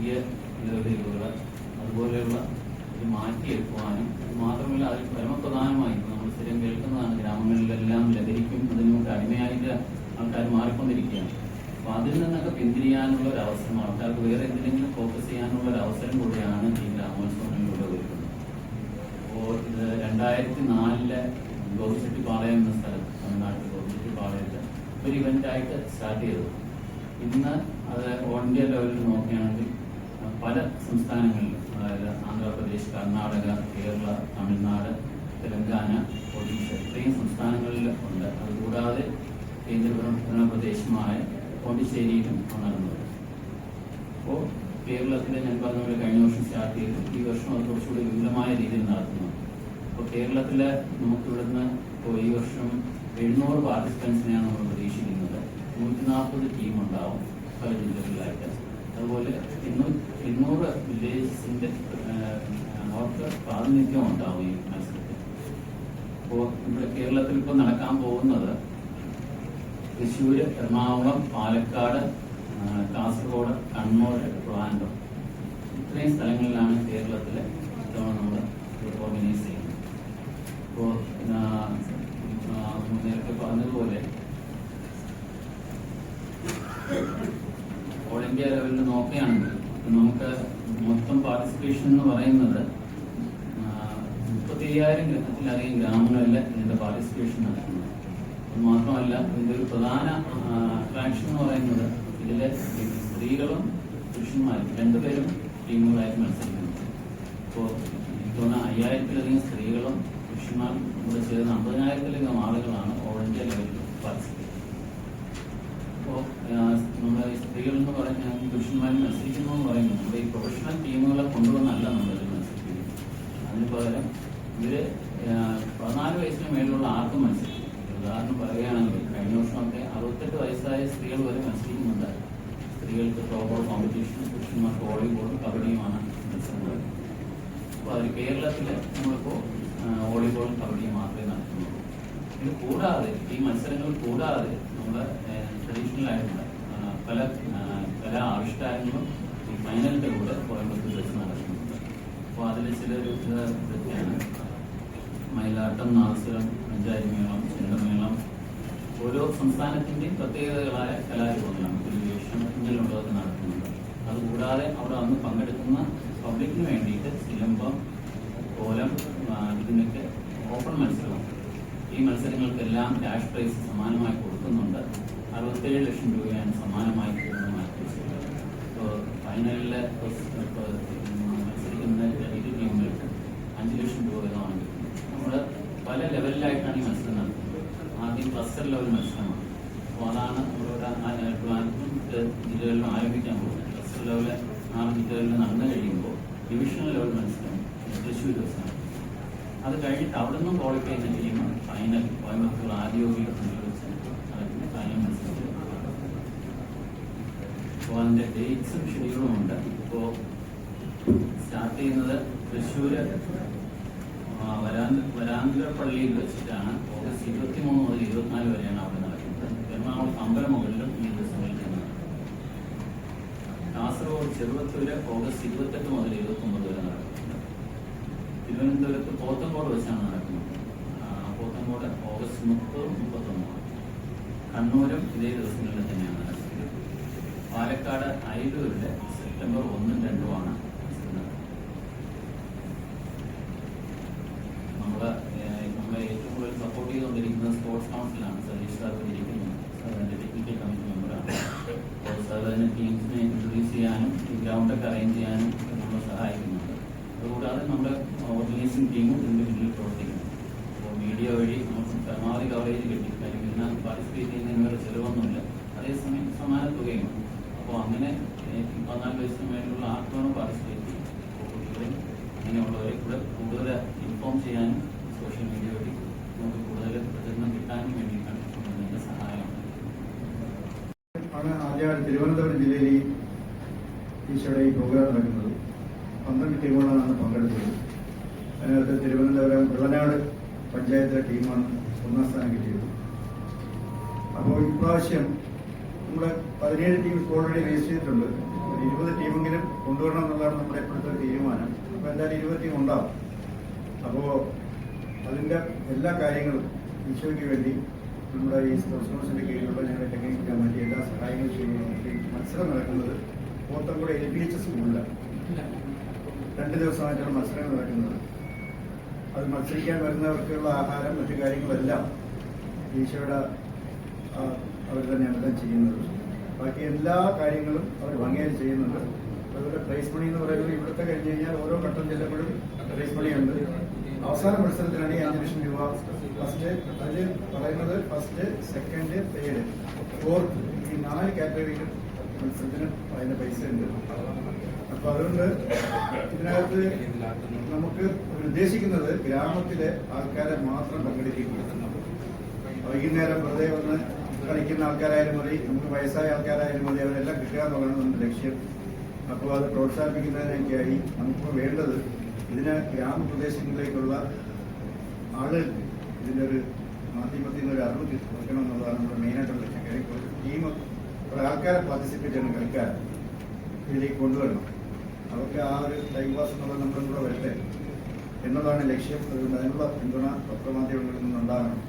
ചെറിയ ലെവലുകൾ അതുപോലെയുള്ള ഇത് മാറ്റിയെടുക്കുവാനും മാത്രമല്ല അതിൽ പരമപ്രധാനമായി നമ്മൾ സ്ഥിരം കേൾക്കുന്നതാണ് ഗ്രാമങ്ങളിലെല്ലാം ലഹരിക്കും അതിനുകൊണ്ട് അടിമയായിട്ട് ആൾക്കാർ മാറിക്കൊണ്ടിരിക്കുകയാണ്. അപ്പൊ അതിൽ നിന്നൊക്കെ പിന്തിരിയാനുള്ള ഒരു അവസരം ആൾക്കാർക്ക് വേറെ എന്തിനെങ്കിലും ഫോക്കസ് ചെയ്യാനുള്ള ഒരു അവസരം കൂടിയാണ് ഈ ഗ്രാമോത്സവങ്ങളിലൂടെ വരുന്നത് അപ്പോൾ ഇത് രണ്ടായിരത്തി നാലിലെ ഗോപിച്ചെട്ടിപ്പാളയം എന്ന സ്ഥലത്ത് തമിഴ്നാട്ടിൽ ഗോപിച്ചെട്ടിപ്പാളയത്ത് ഒരു ഇവന്റ് ആയിട്ട് സ്റ്റാർട്ട് ചെയ്തത് ഇന്ന് അത് ഓൾ ഇന്ത്യ ലെവലിൽ നോക്കുകയാണെങ്കിൽ പല സംസ്ഥാനങ്ങളിലും അതായത് ആന്ധ്രാപ്രദേശ് കർണാടക കേരള തമിഴ്നാട് തെലങ്കാന ഒഡീഷ ഇത്രയും സംസ്ഥാനങ്ങളിൽ ഉണ്ട്. അതുകൂടാതെ കേന്ദ്രഭരണ പ്രദേശമായ പോണ്ടിച്ചേരിയിലും ഉണർന്നത്. അപ്പോൾ കേരളത്തിൽ ഞാൻ പറഞ്ഞ പോലെ കഴിഞ്ഞ വർഷം സ്റ്റാർട്ട് ചെയ്തു. ഈ വർഷം അത് കുറച്ചുകൂടി വിപുലമായ രീതിയിൽ നടത്തുന്നു അപ്പോൾ കേരളത്തിൽ നമുക്ക് ഇവിടുന്ന് ഇപ്പോൾ ഈ വർഷം എഴുന്നൂറ് പാർട്ടിസിപ്പൻസിനെയാണ് നമ്മൾ പ്രതീക്ഷിക്കുന്നത്. നൂറ്റി നാൽപ്പത് ടീം ഉണ്ടാവും പല ജില്ലകളിലായിട്ട്. അതുപോലെ എണ്ണൂറ് വില്ലേജസിന്റെ അവർക്ക് പ്രാതിനിധ്യം ഉണ്ടാവും ഈ മത്സരത്തിൽ. അപ്പോൾ ഇവിടെ കേരളത്തിൽ ഇപ്പോൾ നടക്കാൻ പോകുന്നത് തൃശ്ശൂര് എറണാകുളം പാലക്കാട് കാസർഗോഡ് കണ്ണൂർ ട്രിവാൻഡ്രം. ഇത്രയും സ്ഥലങ്ങളിലാണ് കേരളത്തിലെ ഇത്തവണ നമ്മൾ ഓർഗനൈസ് ചെയ്യുന്നത്. ഇപ്പോൾ നേരത്തെ പറഞ്ഞതുപോലെ ഇന്ത്യ ലെവലിൽ നോക്കുകയാണെങ്കിൽ നമുക്ക് മൊത്തം പാർട്ടിസിപ്പേഷൻ എന്ന് പറയുന്നത് മുപ്പത്തി അയ്യായിരം ഗ്രഹത്തിലധികം ഗ്രാമങ്ങളിൽ ഇതിന്റെ പാർട്ടിസിപ്പേഷൻ നടക്കുന്നത്. മാത്രമല്ല ഇതിന്റെ ഒരു പ്രധാന അട്രാക്ഷൻ എന്ന് പറയുന്നത് ഇതിലെ സ്ത്രീകളും പുരുഷന്മാരും രണ്ടുപേരും ടീമുകളായിട്ട് മത്സരിക്കുന്നത് ഇപ്പോൾ ഇത്തവണ അയ്യായിരത്തിലധികം സ്ത്രീകളും പുരുഷന്മാരും കൂടെ ചേർന്ന് അമ്പതിനായിരത്തിലധികം ആളുകളാണ് ഓൾ ഇന്ത്യ ലെവലിൽ പാർട്ടിസിപ്പേറ്റ് നമ്മുടെ സ്ത്രീകൾ എന്ന് പറഞ്ഞാൽ പുരുഷന്മാർ മത്സരിക്കുന്നു എന്ന് പറയുന്നു. നമ്മുടെ ഈ പ്രൊഫഷണൽ ടീമുകളെ കൊണ്ടുവന്നല്ല നമ്മൾ മത്സരിക്കുന്നത് അതിന് പകരം ഇവർ പതിനാല് വയസ്സിന് മേലുള്ള ആർക്കും മത്സരിക്കും ഉദാഹരണം പറയുകയാണെങ്കിൽ കഴിഞ്ഞ വർഷമൊക്കെ അറുപത്തെട്ട് വയസ്സായ സ്ത്രീകൾ വരെ മത്സരിക്കുന്നുണ്ട് സ്ത്രീകൾക്ക് ത്രോബോൾ കോമ്പറ്റീഷൻ പുരുഷന്മാർക്ക് വോളിബോളും കബഡിയുമാണ് മത്സരങ്ങൾ അപ്പോൾ അതിൽ കേരളത്തിൽ നമ്മളിപ്പോൾ വോളിബോളും കബഡിയും മാത്രമേ നടത്തുന്നുള്ളൂ ഇത് കൂടാതെ ഈ മത്സരങ്ങൾ കൂടാതെ നമ്മൾ ട്രഡീഷണൽ ആയിട്ടുള്ള പല പല ആവിഷ്കാരങ്ങളും ഈ ഫൈനലിന്റെ കൂടെ കോയമ്പത്തൂർ വെച്ച് നടക്കുന്നുണ്ട്. അപ്പോൾ അതിൽ ചിലൊരു ഇതൊക്കെയാണ്. മയിലാട്ടം നാദസ്വരം പഞ്ചാരിമേളം ചെണ്ടമേളം ഓരോ സംസ്ഥാനത്തിന്റെയും പ്രത്യേകതകളായ കലാരൂപങ്ങളാണ്. പുലിവേഷം ഇങ്ങനെയുള്ളതൊക്കെ നടക്കുന്നുണ്ട്. അതുകൂടാതെ അവിടെ വന്ന് പങ്കെടുക്കുന്ന പബ്ലിക്കിന് വേണ്ടിയിട്ട് സിലമ്പം കോലം ആ, ഇതിനൊക്കെ ഓപ്പൺ മത്സരമാണ് ഈ മത്സരങ്ങൾക്കെല്ലാം ക്യാഷ് പ്രൈസ് സമാനമായി കൊടുക്കുന്നുണ്ട്. അറുപത്തേഴ് ലക്ഷം രൂപയാണ് സമാനമായി കൊടുക്കുന്ന മത്സരങ്ങൾ ഇപ്പോൾ ഫൈനലിൽ മത്സരിക്കുന്ന ഇരു ടീമുകൾക്ക് അഞ്ച് ലക്ഷം രൂപ വീതമാണ് നമ്മൾ പല ലെവലിലായിട്ടാണ് ഈ മത്സരം നടത്തുന്നത്. ആദ്യം ലെവൽ മത്സരമാണ്. അപ്പോൾ അതാണ് നമ്മളിവിടെ ജില്ലകളിലും ആരംഭിക്കാൻ പോകുന്നത്. ക്ലസ്റ്റർ ലെവൽ ആറ് ജില്ലകളിൽ നടന്നു കഴിയുമ്പോൾ ഡിവിഷണൽ ലെവൽ മത്സരം തൃശ്ശൂർ ദിവസമാണ്. അത് കഴിഞ്ഞിട്ട് അവിടെ നിന്നും ക്വാളിഫൈ ചെയ്യുന്ന ടീം ഫൈനൽ കോയമ്പത്തൂർ ആദ്യോഗിക അതിന്റെ ഡേറ്റ്സും ഷെഡ്യൂളും ഉണ്ട്. ഇപ്പോ സ്റ്റാർട്ട് ചെയ്യുന്നത് തൃശ്ശൂര് വരാന്തര വരാന്ത വരാന്തപള്ളിയിൽ വെച്ചിട്ടാണ്. ഓഗസ്റ്റ് ഇരുപത്തി മൂന്ന് മുതൽ ഇരുപത്തിനാല് വരെയാണ് അവിടെ നടക്കുന്നത്. എറണാകുളം അമ്പലമുകളിലും ഈ ദിവസങ്ങളിൽ കാസർഗോഡ് ചെറുവത്തൂര് ഓഗസ്റ്റ് ഇരുപത്തെട്ട് മുതൽ ഇരുപത്തി ഒമ്പത് വരെ നടക്കുന്നുണ്ട്. തിരുവനന്തപുരത്ത് പോത്തങ്കോട് വെച്ചാണ് നടക്കുന്നത്. ആ, ഓഗസ്റ്റ് മുപ്പത് മുപ്പത്തൊന്നാണ് കണ്ണൂരും ഇതേ ദിവസങ്ങളിൽ തന്നെയാണ് നടക്കുന്നത് പാലക്കാട് അയിലൂരിലെ സെപ്റ്റംബർ ഒന്നും രണ്ടുമാണ് മത്സരം നമ്മൾ ഏറ്റവും കൂടുതൽ സപ്പോർട്ട് ചെയ്തുകൊണ്ടിരിക്കുന്നത് സ്പോർട്സ് കൗൺസിലാണ് സതീഷ് സാർ ഇരിക്കുന്നത് ടെക്നിക്കൽ കമ്മിറ്റി മെമ്പറാണ് സാർ തന്നെ ടീംസിനെ ഇൻട്രൊഡ്യൂസ് ചെയ്യാനും ഗ്രൗണ്ടൊക്കെ അറേഞ്ച് ചെയ്യാനും നമ്മളെ സഹായിക്കുന്നുണ്ട്. അതുകൂടാതെ നമ്മുടെ ഓർഗനൈസിംഗ് ടീമും ഇതിന്റെ പിന്നിൽ പ്രവർത്തിക്കുന്നു മീഡിയ വഴി നമുക്ക് പരമാവധി കവറേജ് കിട്ടി ഇതിനകത്ത് പാർട്ടിസിപ്പേറ്റ് ചെയ്യുന്നതിന് വേറെ ചിലവൊന്നുമില്ല. അതേസമയം സമാന തുകയുമാണ് അപ്പോൾ അങ്ങനെ പതിനാല് വയസ്സിന് മേലുള്ള ആർക്കാണോ പാർട്ടിസിപ്പേറ്റ് ചെയ്യും കുട്ടികളെയും അങ്ങനെയുള്ളവരെ കൂടെ കൂടുതൽ ഇൻഫോം ചെയ്യാനും സോഷ്യൽ മീഡിയ വഴി നമുക്ക് കൂടുതൽ പ്രചരണം കിട്ടാനും വേണ്ടിയിട്ടാണ് ഇതിന്റെ സഹായം തിരുവനന്തപുരം ജില്ലയിൽ ഈശോയുടെ ഈ പ്രോഗ്രാം നടക്കുന്നത്. പന്ത്രണ്ട് ടീമുകളാണ് പങ്കെടുത്തത്. അതിനകത്ത് തിരുവനന്തപുരം വെള്ളനാട് പഞ്ചായത്തിലെ ടീമാണ് ഒന്നാം സ്ഥാനം കിട്ടിയത്. അപ്പോൾ ഇപ്രാവശ്യം നമ്മുടെ പതിനേഴ് ടീം ഓൾറെഡി രജിസ്റ്റർ ചെയ്തിട്ടുണ്ട്. ഇരുപത് ടീമെങ്കിലും കൊണ്ടുവരണം എന്നുള്ളതാണ് നമ്മുടെ ഇപ്പോഴത്തെ തീരുമാനം. അപ്പോൾ എന്തായാലും ഇരുപത് ടീം ഉണ്ടാവും. അപ്പോൾ അതിന്റെ എല്ലാ കാര്യങ്ങളും ഈശോയ്ക്ക് വേണ്ടി നമ്മുടെ ഈ സ്പോർട്സ് കൗൺസിലിന്റെ കീഴിലുള്ള ഞങ്ങളുടെ ടെക്നിക്കൽ കമ്മിറ്റി എല്ലാ സഹായങ്ങളും ചെയ്യുന്നു ഈ മത്സരം നടക്കുന്നത് പോത്തൻകുട എൽ പി എച്ച് സ്കൂളിലാണ്. രണ്ട് ദിവസമായിട്ടാണ് മത്സരങ്ങൾ നടക്കുന്നത്. അത് മത്സരിക്കാൻ വരുന്നവർക്കുള്ള ആഹാരം മറ്റു കാര്യങ്ങളെല്ലാം ഈശോയുടെ അവർ തന്നെയാണ് എല്ലാം ചെയ്യുന്നത്. ബാക്കി എല്ലാ കാര്യങ്ങളും അവർ ഭംഗിയായി ചെയ്യുന്നുണ്ട്. അതുപോലെ പ്രൈസ് മണി എന്ന് പറയുന്നത് ഇവിടുത്തെ കഴിഞ്ഞ് കഴിഞ്ഞാൽ ഓരോ ഘട്ടം ചെല്ലുമ്പോഴും പ്രൈസ് മണിയുണ്ട്. അവസാന മത്സരത്തിലാണ് ഈ അഞ്ച് ലക്ഷം രൂപ ഫസ്റ്റ്. അതിൽ പറയുന്നത് ഫസ്റ്റ് സെക്കൻഡ് തേർഡ്. ഫോർത്ത്. ഈ നാല് കാറ്റഗറിയിലും മത്സരത്തിന് അതിന്റെ പൈസ ഉണ്ട്. അപ്പൊ അതുകൊണ്ട് ഇതിനകത്ത് നമുക്ക് ഉദ്ദേശിക്കുന്നത് ഗ്രാമത്തിലെ ആൾക്കാരെ മാത്രം പങ്കെടുപ്പിക്കുക വൈകുന്നേരം വെറുതെ ഒന്ന് കളിക്കുന്ന ആൾക്കാരായാലും മതി നമുക്ക് വയസ്സായ ആൾക്കാരായാലും മതി അവരെല്ലാം കിട്ടുക എന്നുള്ളതാണ് നമ്മുടെ ലക്ഷ്യം. അപ്പോൾ അത് പ്രോത്സാഹിപ്പിക്കുന്നതിനൊക്കെയായി നമുക്ക് വേണ്ടത് ഇതിന് ഗ്രാമപ്രദേശങ്ങളിലേക്കുള്ള ആളുകൾ ഇതിന്റെ ഒരു മാധ്യമത്തിൽ നിന്ന് ഒരു അറിവ് കൊടുക്കണം എന്നുള്ളതാണ് നമ്മുടെ മെയിനായിട്ടുള്ള ലക്ഷ്യം. കാര്യം ടീം കുറെ ആൾക്കാരെ പാർട്ടിസിപ്പേറ്റ് ചെയ്യണം കളിക്കാരെ ഇതിലേക്ക് കൊണ്ടുവരണം. അവർക്ക് ആ ഒരു പാസ് എന്നുള്ളത് നമ്മളും കൂടെ വരട്ടെ എന്നതാണ് ലക്ഷ്യം. അതുകൊണ്ട് അതിനുള്ള പിന്തുണ പത്രമാധ്യമങ്ങളിൽ നിന്നുണ്ടാകണം.